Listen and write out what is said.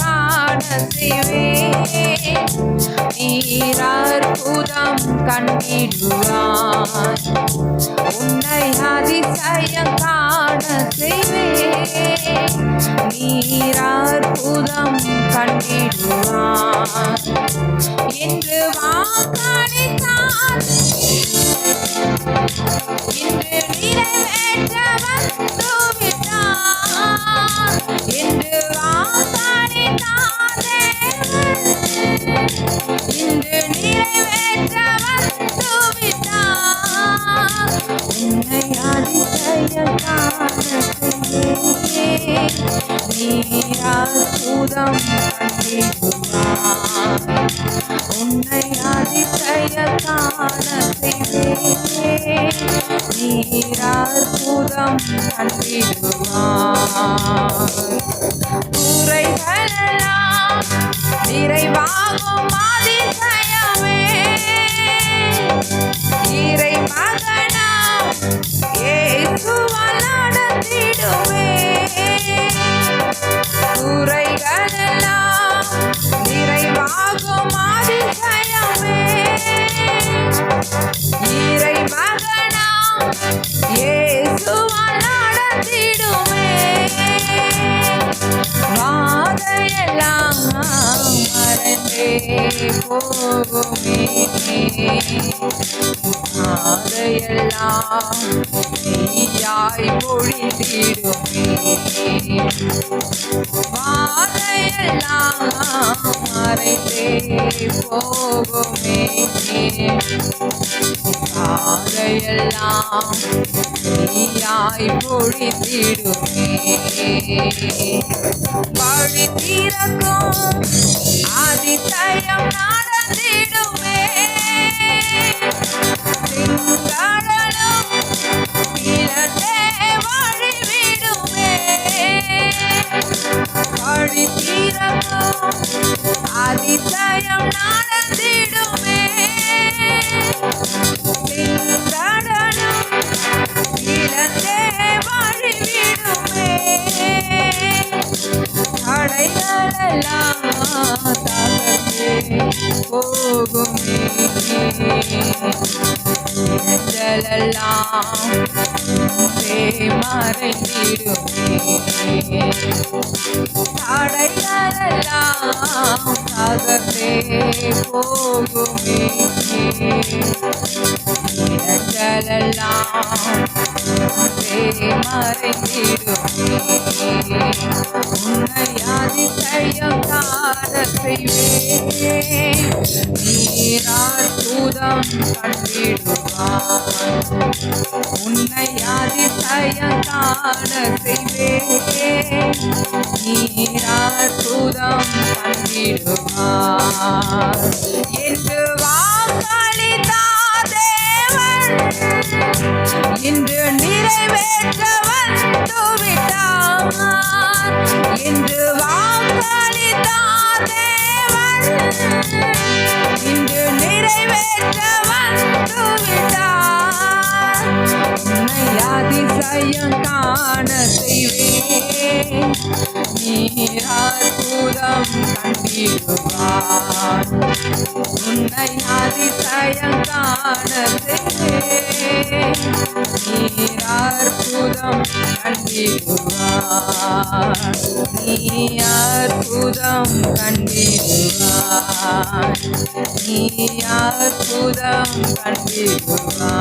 காண செய்வேன் உன்னை அதிசயம் காண செய்வேன் நீராற்புதம் கண்டிடுவான் அதிசயம் நீராற்புதம் கண்டிடுவார் உன்னை அதிசய காண கண்டிடுவார். போகுமே வாதையெல்லாம் நீயாய் பொழிந்திடுமே வாதையெல்லாம் மறைந்தே போகுமே பாதையெல்லாம் நீயாய் பொழிந்திடுமே அதிசயம் நடந்திடுமே திங்களனும் இழந்தே வழிவிடுமே தடைகளெல்லாம் தகர்ந்தே போகுமே. இடங்களெல்லாம் முன்பே மறைந்திடுமே தடைகளெல்லாம் தகர்ந்தே போகுமே இடங்களெல்லாம் மறைந்திடுமே உன்னை அதிசயம் நீரார் கண்டிடுவான் உன்னை அதிசயம் காண செய்வேன் நீரார் தூதம் கண்டிடுவான் என்று வாக்களித்தார் தேவன் இன்று நிறைவேற்ற வந்துவிட்டார் என்று வாக்களித்தார் தேவன் அதிசயம் காண செய்வே நீராற்புதம் கண்டிடுவார் உன்னை அதிசயம் காண செய்வே நீராற்புதம் கண்டிடுவார். நீ அற்புதம் கண்டிடுவார். நீ அற்புதம் கண்டிடுவார்